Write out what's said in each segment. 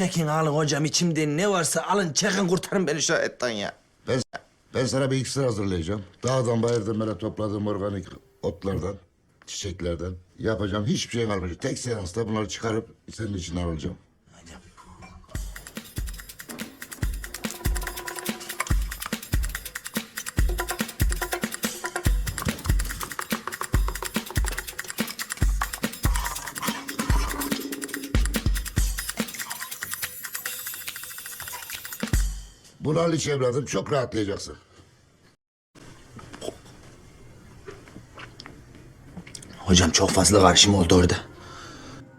Çekin alın hocam içimde ne varsa alın çekin kurtarın beni şu etten ya. Ben, ben sana bir iksir hazırlayacağım. Dağdan bayırdan böyle topladığım organik otlardan, çiçeklerden yapacağım. Hiçbir şey kalmayacak. Tek seansta bunları çıkarıp senin için alacağım. Bunu al iç evladım. Çok rahatlayacaksın. Hocam çok fazla karışım oldu orada.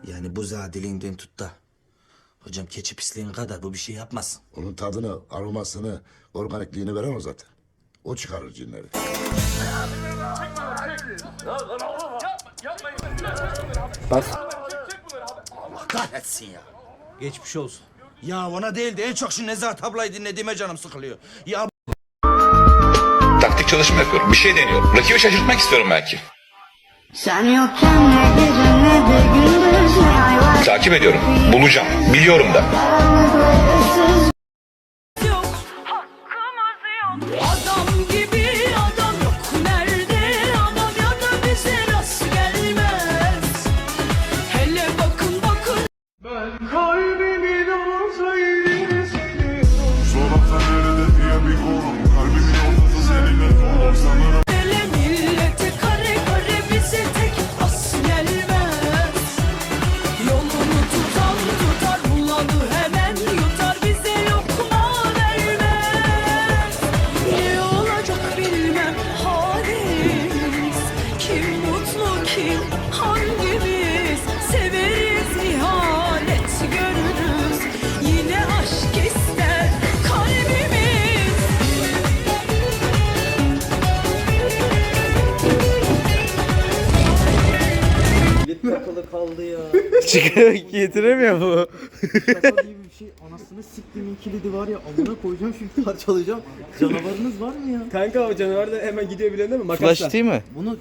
Yani bu dilinden tut da. Hocam keçi pisliğin kadar bu bir şey yapmasın. Onun tadını, aromasını, organikliğini veremez zaten. O çıkarır cinleri. Allah kahretsin ya. Geçmiş olsun. Ya ona değil de en çok şu Nezahat ablayı dinlediğime canım sıkılıyor. Ya Taktik çalışma yapıyorum. Bir şey deniyorum. Rakibi şaşırtmak istiyorum belki. Sen yokken ne gece ne de gündüz ne ay var Takip ediyorum. Bulacağım. Biliyorum da. Çıkıp getiremiyor bu. Şaka gibi bir şey. Anasını siktimin kilidi var ya. Amına koyacağım şimdi parçalayacağım. Canavarınız var mı ya? Kanka o canavar da hemen gidiyor bilen değil mi? Flash değil mi? Bunu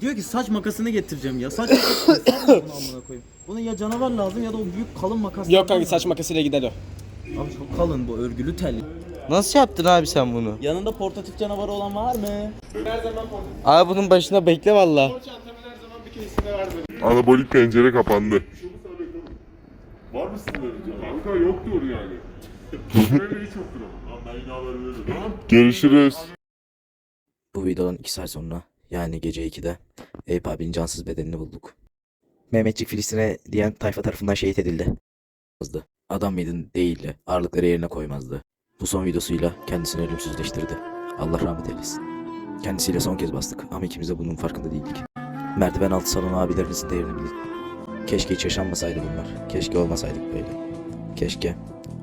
diyor ki saç makasını getireceğim ya. Saç makası Sar mı bunu amına koyayım. Buna ya canavar lazım ya da o büyük kalın makas. Yok kanka saç makasıyla gider o. Abi çok kalın bu örgülü tel. Nasıl yaptın abi sen bunu? Yanında portatif canavarı olan var mı? Abi bunun başına bekle valla. Anabolik pencere kapandı Var mısın böyle? Kanka yoktur yani Böyle hiç yoktur ama Ben yine haber veririm Tamam Görüşürüz Bu videodan 2 saat sonra yani gece 2'de Eyüp abinin cansız bedenini bulduk. Mehmetçik Filistin'e diyen tayfa tarafından şehit edildi. Adam mıydın değildi. Ağırlıkları yerine koymazdı. Bu son videosuyla kendisini ölümsüzleştirdi. Allah rahmet eylesin. Kendisiyle son kez bastık ama ikimiz de bunun farkında değildik. Merdiven altı salon abilerinizin değerini bildik. Keşke hiç yaşanmasaydı bunlar. Keşke olmasaydık böyle. Keşke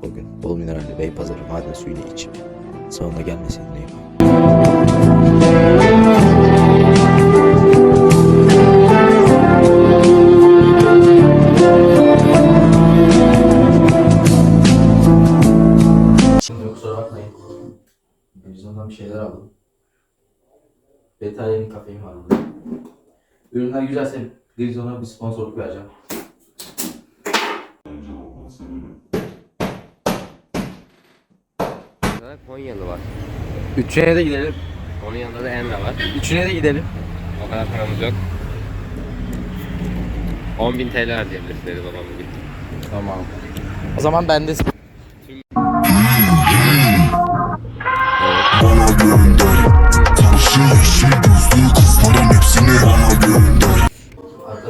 o gün bol mineralli Beypazarı maden suyunu içip. Şimdi kusura bakmayın. Televizyondan bir şeyler aldım. Betalya'nın kafein var burada. Ürünler güzelse Grizyon'a bir sponsorluk vereceğim. Konyalı var. Üçüne de gidelim. Onun yanında da Emre var. Üçüne de gidelim. O kadar paramız yok. 10.000 TL harcayabiliriz dedi babam bugün. Tamam. O zaman ben de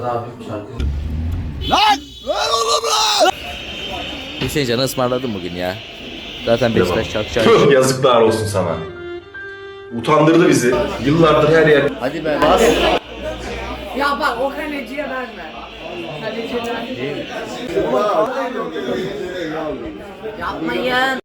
Abim şarkı... Lan! Lan oğlum lan! Hüseyin Can'ı ısmarladım bugün ya. Zaten Beşiktaş şarkı şarkı. Yazıklar olsun sana. Utandırdı bizi. Yıllardır her yer Hadi be bas. Ya bak o kaleciye verme. Kaleciler. Yapmayın.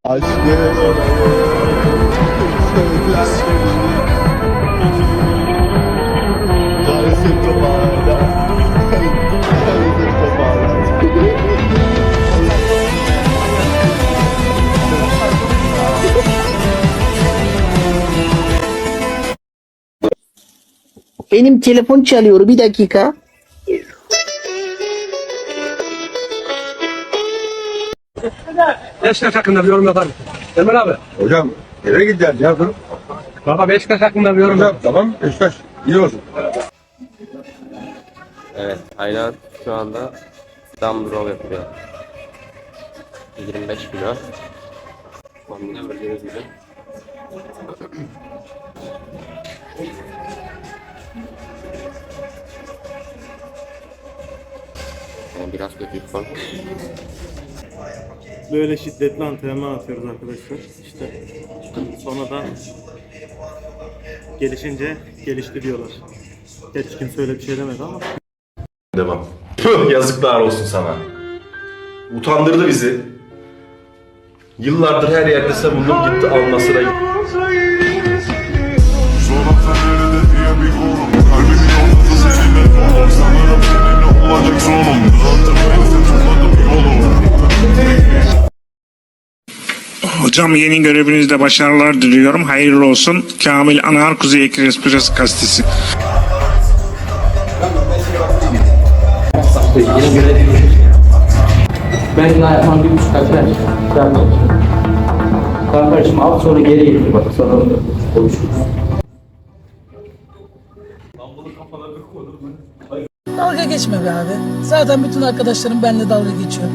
Benim telefon çalıyor bir dakika. Beşiktaş hakkında bir yorum yapar mısın? Emel abi. Hocam eve gideceğiz ya dur. Baba Beşiktaş hakkında bir yorum yap. Tamam Beşiktaş iyi olsun. Evet, Aylan şu anda dumbbell row yapıyor. 25 kilo. Onu da gördüğünüz gibi. Yani biraz kötü bir. Böyle şiddetli antrenman atıyoruz arkadaşlar. İşte sonradan gelişince gelişti diyorlar. Geç kimse öyle bir şey demedi ama. Devam. Tüh yazıklar olsun sana. Utandırdı bizi. Yıllardır her yerde savundum gitti almasına Sonra Hocam yeni görevinizde başarılar diliyorum. Hayırlı olsun. Kamil Anar Kuzey Ekspres gazetesi. Ben daha yapmam bir buçuk dakika. Yapmam. Tamam kardeşim al sonra geri getir bak sonra konuşuruz. Dalga geçme be abi. Zaten bütün arkadaşlarım benimle dalga geçiyor.